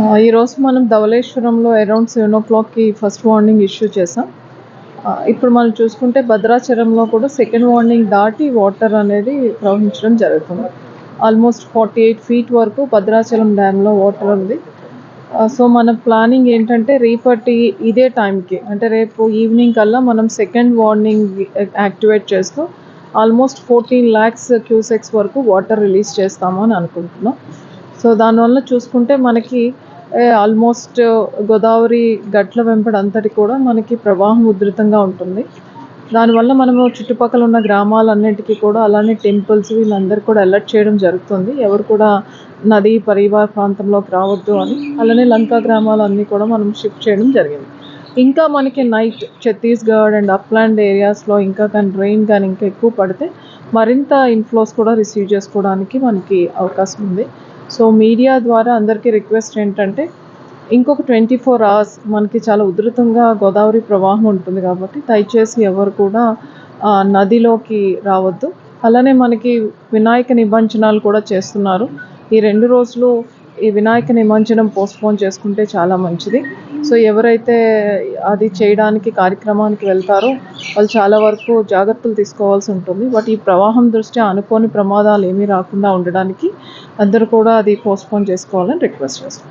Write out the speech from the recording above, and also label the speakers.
Speaker 1: ఈరోజు మనం ధవళేశ్వరంలో around seven ఓ క్లాక్కి ఫస్ట్ వార్నింగ్ ఇష్యూ చేసాం ఇప్పుడు మనం చూసుకుంటే భద్రాచలంలో కూడా సెకండ్ వార్నింగ్ దాటి వాటర్ అనేది ప్రవహించడం జరుగుతుంది. ఆల్మోస్ట్ ఫార్టీ ఎయిట్ ఫీట్ వరకు భద్రాచలం డ్యామ్లో వాటర్ ఉంది. సో మన ప్లానింగ్ ఏంటంటే రేపటి ఇదే టైంకి అంటే రేపు ఈవినింగ్ కల్లా మనం సెకండ్ వార్నింగ్ యాక్టివేట్ చేస్తూ ఆల్మోస్ట్ ఫోర్టీన్ ల్యాక్స్ క్యూసెక్స్ వరకు వాటర్ రిలీజ్ చేస్తాము అని అనుకుంటున్నాం. సో దానివల్ల చూసుకుంటే మనకి ఆల్మోస్ట్ గోదావరి గట్ల వెంపడి అంతటి కూడా మనకి ప్రవాహం ఉధృతంగా ఉంటుంది. దానివల్ల మనము చుట్టుపక్కల ఉన్న గ్రామాలన్నిటికీ కూడా అలానే టెంపుల్స్ వీళ్ళందరూ కూడా అలర్ట్ చేయడం జరుగుతుంది. ఎవరు కూడా నదీ పరివార ప్రాంతంలోకి రావద్దు అని అలానే లంకా గ్రామాలన్నీ కూడా మనం షిఫ్ట్ చేయడం జరిగింది. ఇంకా మనకి నైట్ ఛత్తీస్గఢ్ అండ్ అప్లాండ్ ఏరియాస్లో ఇంకా కానీ రెయిన్ కానీ ఇంకా ఎక్కువ పడితే మరింత ఇన్ఫ్లోస్ కూడా రిసీవ్ చేసుకోవడానికి మనకి అవకాశం ఉంది. సో మీడియా ద్వారా అందరికీ రిక్వెస్ట్ ఏంటంటే ఇంకొక ట్వంటీ ఫోర్ అవర్స్ మనకి చాలా ఉధృతంగా గోదావరి ప్రవాహం ఉంటుంది కాబట్టి దయచేసి ఎవరు కూడా నదిలోకి రావద్దు. అలానే మనకి వినాయక నిబంధనలు కూడా చేస్తున్నారు. ఈ రెండు రోజులు ఈ వినాయక నిమజ్జనం పోస్ట్పోన్ చేసుకుంటే చాలా మంచిది. సో ఎవరైతే అది చేయడానికి కార్యక్రమానికి వెళ్తారో వాళ్ళు చాలా వరకు జాగ్రత్తలు తీసుకోవాల్సి ఉంటుంది. బట్ ఈ ప్రవాహం దృష్ట్యా అనుకోని ప్రమాదాలు ఏమీ రాకుండా ఉండడానికి అందరూ కూడా అది పోస్ట్పోన్ చేసుకోవాలని రిక్వెస్ట్ చేస్తాం